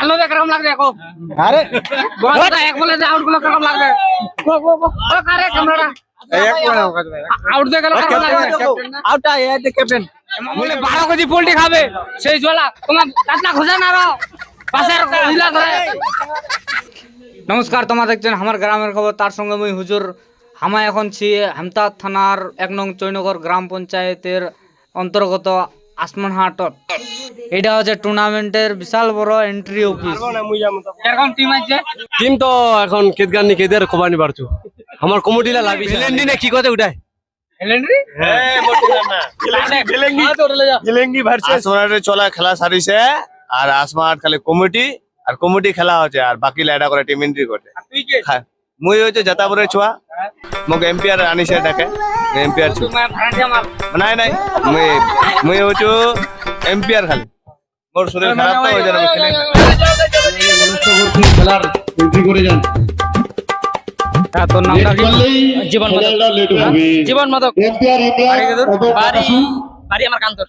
আলো দেখ কেরকম লাগবে দেখো আরে। এক বলে আউটগুলো কেরকম লাগবে গো গো গো ও কারে ক্যামেরাটা আউট দিয়ে গেল আউটটা এই যে ক্যাপ্টেন বলে বারো কেজি খাবে। সেই ঝোলা তোমার খোঁজে না পাশের ধরে। নমস্কার তোমরা দেখছেন আমার গ্রামের খবর। তার সঙ্গে মুই হুজুর হামা এখন ছি হেমতা থানার এক নং চৈনগর গ্রাম পঞ্চায়েতের অন্তর্গত আসমানহাট এটা হচ্ছে টুর্নামেন্টের বিশাল বড় এন্ট্রি অফিস এরকম টিম আছে? টিম তো এখন কেদগার নি কেদের খোবানি পারছু আমার কমিটিলা লাগি লেন্ডি নে। কি কথা উঠায় খেলা সারিছে আর আসমার খালি কমিটি আর কমিটি খেলা হচ্ছে আর বাকি লাইডা করে টিম এন্ট্রি করে তুই কে? মুই হচ্ছে জাতাপুরের ছুয়া। মোক এম্পিয়ার আনিছে ডাকে এম্পিয়ার ছু নাই নাই মুই মুই হচ্ছে এম্পিয়ার খালি। মোর শরীর খারাপ তো ওই জন্য খেলার এন্ট্রি করে যান তোর নামটা জীবন জীবন মাদক। বাড়ি বাড়ি আমার কান্তর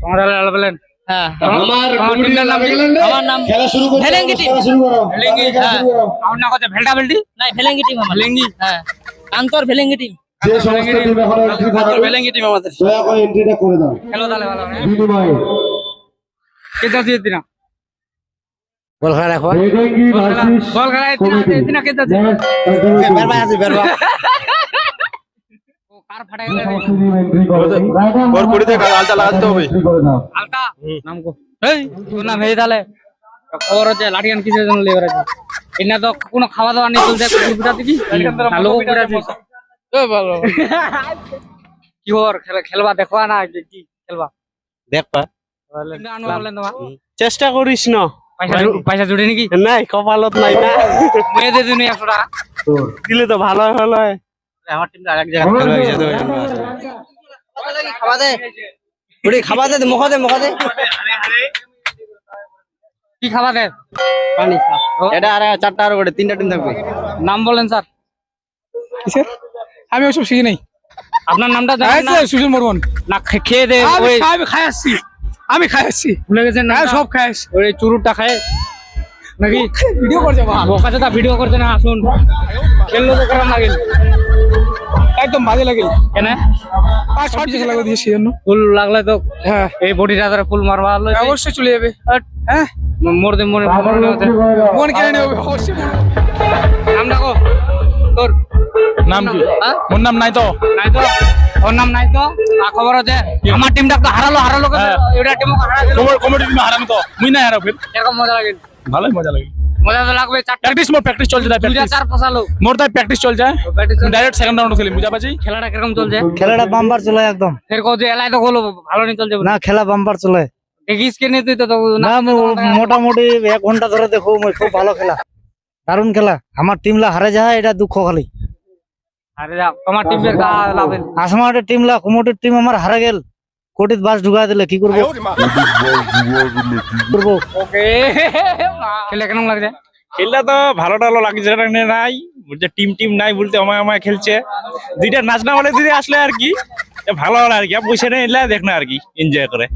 তোমার বলেন আমার আমার নাম? আমার নাম খেলা শুরু করতে ভেলেঙ্গি টিম। শুরু করো। ভেলেঙ্গি, হ্যাঁ। আমার নাম হচ্ছে ভেলটা বেলটি নাই ভেলেঙ্গি টিম আমার। ভেলেঙ্গি হ্যাঁ। কান্তর ভেলেঙ্গি টিম যে সমস্ত টিম এখন এন্ট্রি করাবে ভেলেঙ্গি টিম আমাদের। দয়া করে এন্ট্রিটা করে দাও। খেলো তাহলে ভালো হ্যাঁ। বিনিময়ে কেতা আছে দিনা। বল খেলা রাখো ভেলেঙ্গি বল খেলা। ভার্সেস বল খেলা দিনা দিনা কেতা আছে বেরবা আছে বেরবা। ওর কুড়িতে আলতা লাগাতে হবে। এন্ট্রি করে দাও আলতা নাম কো। এই তোর নাম হেই তাহলে। খবর হচ্ছে লাঠিয়ান কিসের জন্য লেবার আছে এনা তো কোনো খাওয়া দাওয়া নেই চলছে কুকুর পিটা লোক পিটা দিবি। ভালো। কি খবর খেলবা দেখবা না কি কি খেলবা। দেখবা। চেষ্টা করিস না। পয়সা জুড়ে নাকি? নাই কপালত নাই না। মেয়েদের জন্য একশো টাকা। দিলে তো ভালো হলো আমার টিমটা আরেক জায়গায় খেলবে দে দে মুখ দে মুখ দে। কি খাওয়া দেয় পানি। এটা আর চারটা আর করে তিনটা টিম থাকবে। নাম বলেন স্যার। আমি ওসব শিখি নাই। আপনার নামটা জানেন না? সুজন বর্মন না খেয়ে দে আমি খাই- আসছি। আমি খাই আসছি। ভুলে গেছেন না? হ্যাঁ সব খাই আসছি। ওই চুরুটটা খায়। নাকি? ভিডিও করছে বাবা বোকা চোদা ভিডিও করছে না আসুন। খেললো তো লাগিল। একদম বাজে লাগে কেন? আর শর্ট ফুল লাগলে তো হ্যাঁ। এই বডিটা ধরে ফুল মারবা হলো অবশ্যই চলে যাবে। হ্যাঁ। মোর দে মনে মনে হচ্ছে মন কেড়ে নেবে অবশ্যই নাম ডাকো। তোর নাম কি? হ্যাঁ? মোর নাম নাই তো নাই তো ওর নাম নাই তো আর খবর আছে আমার টিমটা তো হারালো হারালো কেন? এটা টিম হারা দিল তোমার কমিটি টিম হারানো তো। মুই না হারাবো এরকম মজা লাগে। ভালোই মজা লাগে। মজা তো লাগবে প্র্যাকটিস মোর প্র্যাকটিস চলছে তাই প্র্যাকটিস চার ফসালো মোর তাই প্র্যাকটিস চলছে ডাইরেক্ট সেকেন্ড রাউন্ড খেলি বুঝা পাচ্ছি? খেলাটা কীরকম চলছে? খেলাটা বাম্পার চলে একদম। ফের কো যে এলাই তো গোলো ভালো নি চলছে না খেলা বাম্পার চলে। দেখিস কে নিয়ে তুই তো না মোটামুটি এক ঘণ্টা ধরে দেখো মই খুব ভালো খেলা। দারুণ খেলা। আমার টিমলা হারে যায় এটা দুঃখ খালি। আরে যা তোমার টিম এর গা লাভে আসমাটের টিমলা কুমোটের টিম আমার হারে গেল। কোটিত বাস ঢুকা দিলে কি করব? করব? খেলে কেমন লাগছে? খেলটা তো ভালো টালো লাগছে নাই। বলছে টিম টিম নাই বলতে আমায় আমায় খেলছে। দুইটা নাচনা বলে দিদি আসলে আর কি। ভালো হলো আর কি। পয়সা নিয়ে এলে দেখ না আর কি এনজয় করে।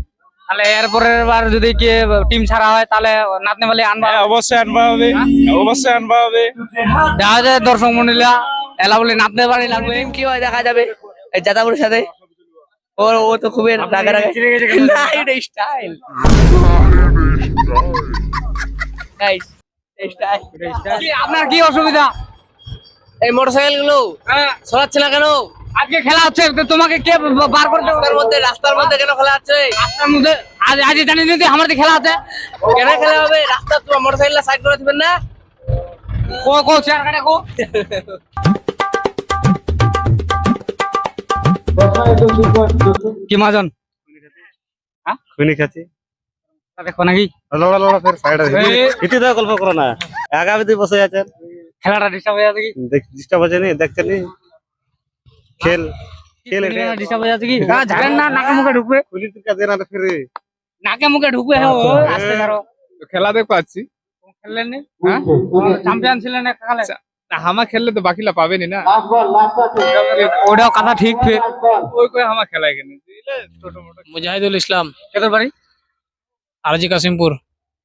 তাহলে এরপরের বার যদি কে টিম ছাড়া হয় তাহলে নাতনি বলে আনবা হ্যাঁ, অবশ্যই আনবা হবে। অবশ্যই আনবা হবে। দেখা যায় দর্শক মন্ডলীরা এলা বলে নাতনি বাড়ি লাগবে। কি হয় দেখা যাবে। এই সাথে। ও ও তো খুবই রাগা রাগা না এটা স্টাইল গাইস স্টাইল কি আপনার কি অসুবিধা? এই মোটরসাইকেলগুলো হ্যাঁ, সরাচ্ছে না কেন? আজকে খেলা হচ্ছে তো তোমাকে কে বার করতে রাস্তার মধ্যে রাস্তার মধ্যে কেন খেলা হচ্ছে? রাস্তার মধ্যে? আজ জানি খেলা আছে। কেন খেলা হবে? রাস্তা তোমার মোটরসাইকেল সাইড করে দিবেন না? কো কো চেয়ার কাটে কো। কি মাজন খুনি খাচ্ছি। দেখো নাকি? লড়া লড়া ফের সাইড ইতি তো গল্প করো না। আগামীতে বসে আছেন খেলাটা ডিস্টার্ব হয়ে যাচ্ছে কি? ডিস্টার্ব আছে নি? দেখছেন নি? খেল। খেল এটা। ডিস্টার্ব হয়ে যাচ্ছে কি? হ্যাঁ ঝাড়েন না নাকে মুখে ঢুকবে। খুলি তো কাজে না ফিরে। নাকে মুখে ঢুকবে হ্যাঁ ও আস্তে ছাড়ো খেলা দেখতে পাচ্ছি খেললেন নি? হ্যাঁ? চ্যাম্পিয়ন ছিলেন না কালে হামা খেললে তো বাকিলা পাবেনি না। ওটাও কথা ঠিক ফের ওই করে হামা খেলা এখানে মুজাহিদুল ইসলাম। কেতর বাড়ি? আরজি কাসিমপুর।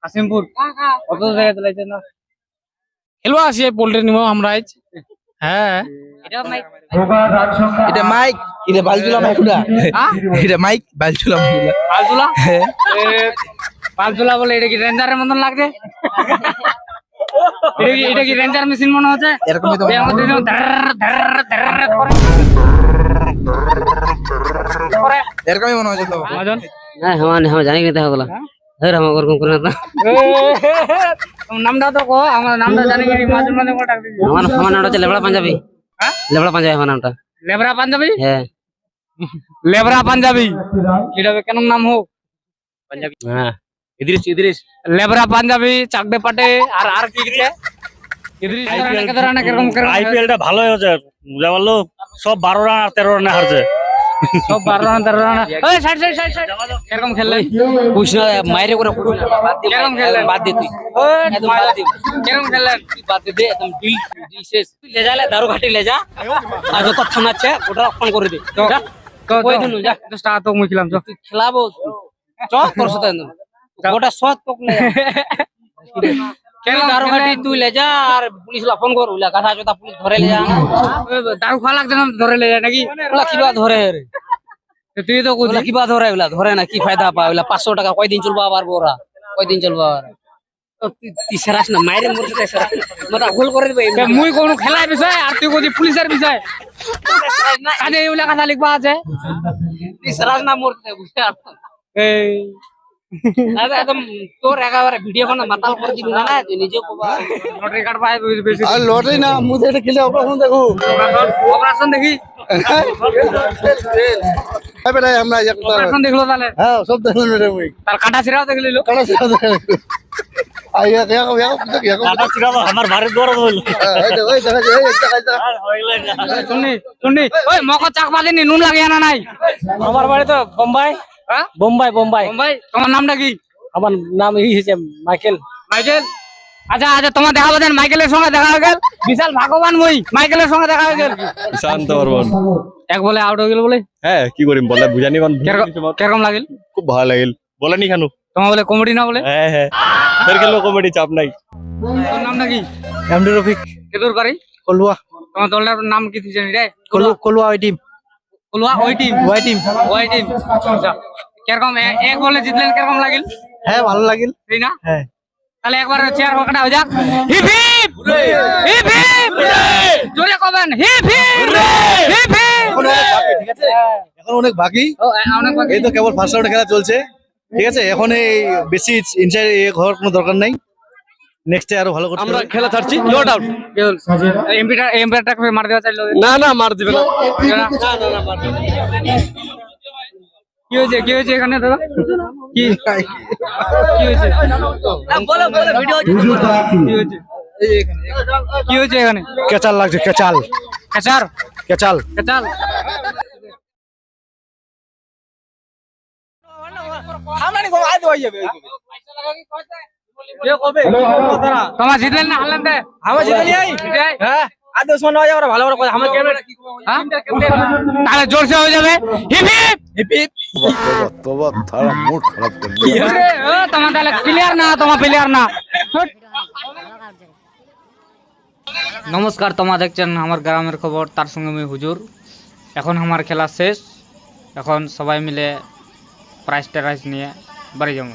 কাশিমপুর কত জায়গা চালাইছে না? খেলব আসি পোল্ট্রি নিবো আমরা আজ হ্যাঁ। এটা মাইক। এটা মাইক এটা বালচুলা মাইক এটা মাইক বালচুলা মাইক উড়া পালতুলা বলে এটা কি রেঞ্জারের মতন লাগছে? এটা কি রেঞ্জার মেশিন মনে হচ্ছে? এরকমই তো এরকমই মনে হচ্ছে তো। হ্যাঁ হ্যাঁ মানে হ্যাঁ জানি না তাহলে হ্যাঁ আমার না। নামটা তো কো আমার নামটা জানি মানে কি? মাঝে আমার নামটা হচ্ছে পাঞ্জাবি। হ্যাঁ? পাঞ্জাবি আমার পাঞ্জাবি? হ্যাঁ। লেবড়া পাঞ্জাবি। কেন নাম হোক পাঞ্জাবি। হ্যাঁ। ইদ্রিস ইদ্রিস। লেবরা পাঞ্জাবি চাকদে পাটে আর আর কি কি ইদ্রিস আইপিএল টা ভালো হয়েছে। বুঝা পারল সব বারো রান আর তেরো রানে হারছে। সব বারো রান তেরো run. Side side side side. এরকম খেললে? না মাইরে করে কুশ বাদ তুই। বাদ একদম ডিল তুই লে দারু ঘাটি আর যত থামাচ্ছে ওটা অপন করে দে। কই দিনু যা। তো মুই খেলাম খেলাবো চ তোর গোটা সৎ তোক লে কেন দারু ঘাটি তুই লে যা আর পুলিশ লা ফোন কর গাধা জোতা পুলিশ ধরে লে যা দারু খাওয়া লাগছে না ধরে লে নাকি? ওলা কিবা ধরে রে। তুই তো ওলা কিবা ধরে ওলা ধরে না কি ফায়দা পা ওলা পাঁচশো টাকা কয়দিন চলবা আবার ওরা কয়দিন চলবা আবার? ও, তুই- তুই সেরাস না মায়ের মরতে সেরাস মাথা ভুল করে দিবে মুই কোন খেলার বিষয় আর তুই কোদি পুলিশের বিষয়। কাজে এগুলা কথা লিখবা আছে? তুই না মরতে এই। আরে একদম তোর একেবারে ভিডিও কোন মাতাল করে না না তুই নিজে কোবা লটারি কার্ড পাই বেশি আর লটারি না মুদে এটা খেলে অপারেশন দেখো অপারেশন দেখি আমরা অপারেশন দেখল তাহলে হ্যাঁ সব দেখলাম তার কাটা ছিড়াও দেখলি কাটা টাটা ছিল আমার এই দেখা যায় শুনি শুনি ওই মক চাক নুন লাগে না নাই আমার বাড়ি তো বোম্বাই হ্যাঁ? বোম্বাই বোম্বাই। ভাই তোমার নামটা কি? আমার নাম ই হয়েছে মাইকেল। মাইকেল? আচ্ছা আচ্ছা তোমার দেখা পাবেন মাইকেলের সঙ্গে দেখা হয়ে গেল। বিশাল ভাগ্যবান মই মাইকেলের সঙ্গে দেখা হয়ে গেল। শান্ত বর্মন এক বলে আউট হয়ে গেল বলে? হ্যাঁ কি করিম বলে বুঝানি কোন কিরকম- লাগিল? খুব ভালো লাগিল। বলে নি কেন তোমার বলে কমেডি না বলে? হ্যাঁ হ্যাঁ। ফের গেল কমেডি চাপ নাই। তোর নামটা কি? এমডি রফিক। কেদুর বাড়ি? কলুয়া। তোমার দলটার নাম কি দিয়েছেন রে? কলু কলুয়া ওই টিম। ওই টিম ওই টিম ওই টিম আচ্ছা। কীরকম এক বলে জিতলেন কীরকম লাগিল? হ্যাঁ ভালো লাগিল। তাই না? হ্যাঁ। তাহলে একবার চেয়ার হয়ে যাক। Hip hip! Hip hip! জোরে কবেন হিপ হিপ! Hip heap! ঠিক আছে? এখন অনেক বাকি। ও, অনেক এই তো কেবল ফার্স্ট রাউন্ডে খেলা চলছে ঠিক আছে? এখন এই বেশি ইনসাইড হওয়ার কোনো দরকার নাই। নেক্সটে আরও ভালো করতে আমরা। খেলা ছাড়ছি নো ডাউট এমপিটা এমপিটাকে মার দেওয়া চাইলো না না মার দিবে না। কি হয়েছে কি হয়েছে এখানে দাদা? কি? কি হয়েছে? বলো বলো ভিডিও কি হয়েছে? কি হয়েছে এখানে? কেচাল লাগছে কেচাল। কেচার কেচাল। কেচাল? তোমার জিতলেন না হারলেন দে। আমার জিতে নিয়ে হ্যাঁ? আর হয়ে যাবে ভালো করে কথা আমার ক্যামেরা? তাহলে জোরসে যাবে। Hip hip. ওরে, ও, তোমার তাহলে প্লেয়ার না তোমার প্লেয়ার না। নমস্কার তোমার দেখছেন আমার গ্রামের খবর তার সঙ্গে আমি হুজুর। এখন আমার খেলা শেষ। এখন সবাই মিলে প্রাইজ টাইজ নিয়ে বাড়ি যাব।